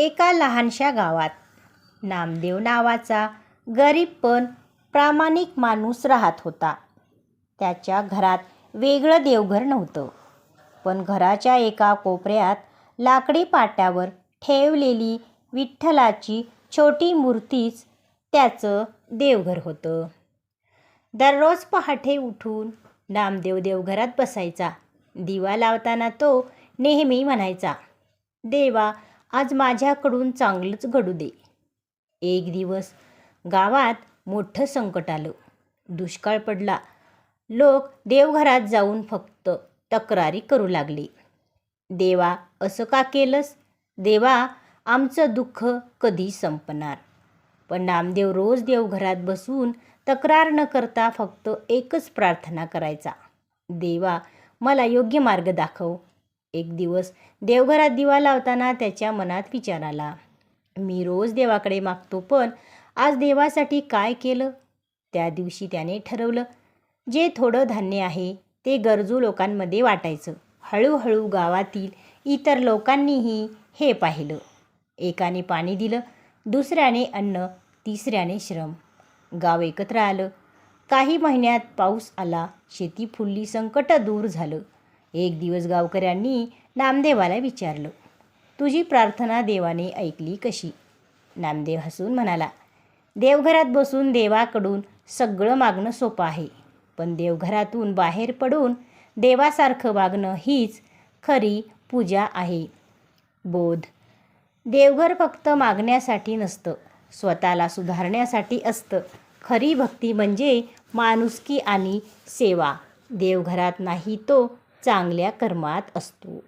एका लहानशा गावात. नामदेव नावाचा गरीब पण प्रामाणिक माणूस राहत होता. त्याच्या घरात वेगळं देवघर नव्हतं. पण घराच्या एका कोपऱ्यात लाकडी पाट्यावर ठेवलेली विठ्ठलाची छोटी मूर्तीच त्याचं देवघर होतं. दररोज पहाटे उठून नामदेव देवघरात बसायचा. दिवा लावताना तो नेहमी म्हणायचा देवा आज माझ्याकडून चांगलंच घडू दे. एक दिवस गावात मोठं संकट आलं. दुष्काळ पडला. लोक देवघरात जाऊन फक्त तक्रारी करू लागले. देवा असं का केलंस? देवा आमचं दुःख कधी संपणार? पण नामदेव रोज देवघरात बसून तक्रार न करता फक्त एकच प्रार्थना करायचा. देवा मला योग्य मार्ग दाखव. एक दिवस देवघरात दिवा लावताना त्याच्या मनात विचार आला. मी रोज देवाकडे मागतो पण आज देवासाठी काय केलं? त्या दिवशी त्याने ठरवलं जे थोडं धान्य आहे ते गरजू लोकांमध्ये वाटायचं. हळूहळू गावातील इतर लोकांनीही हे पाहिलं. एकाने पाणी दिलं दुसऱ्याने अन्न तिसऱ्याने श्रम. गाव एकत्र आलं. काही महिन्यात पाऊस आला शेती फुलली संकट दूर झालं. एक दिवस गावकऱ्यांनी नामदेवाला विचारलं तुझी प्रार्थना देवाने ऐकली कशी? नामदेव हसून म्हणाला देवघरात बसून देवाकडून सगळं मागणं सोपं आहे पण देवघरातून बाहेर पडून देवासारखं वागणं हीच खरी पूजा आहे. बोध. देवघर फक्त मागण्यासाठी नसतं स्वतःला सुधारण्यासाठी असतं. खरी भक्ती म्हणजे माणुसकी आणि सेवा. देवघरात नाही तो चांगल्या कर्मात असतो.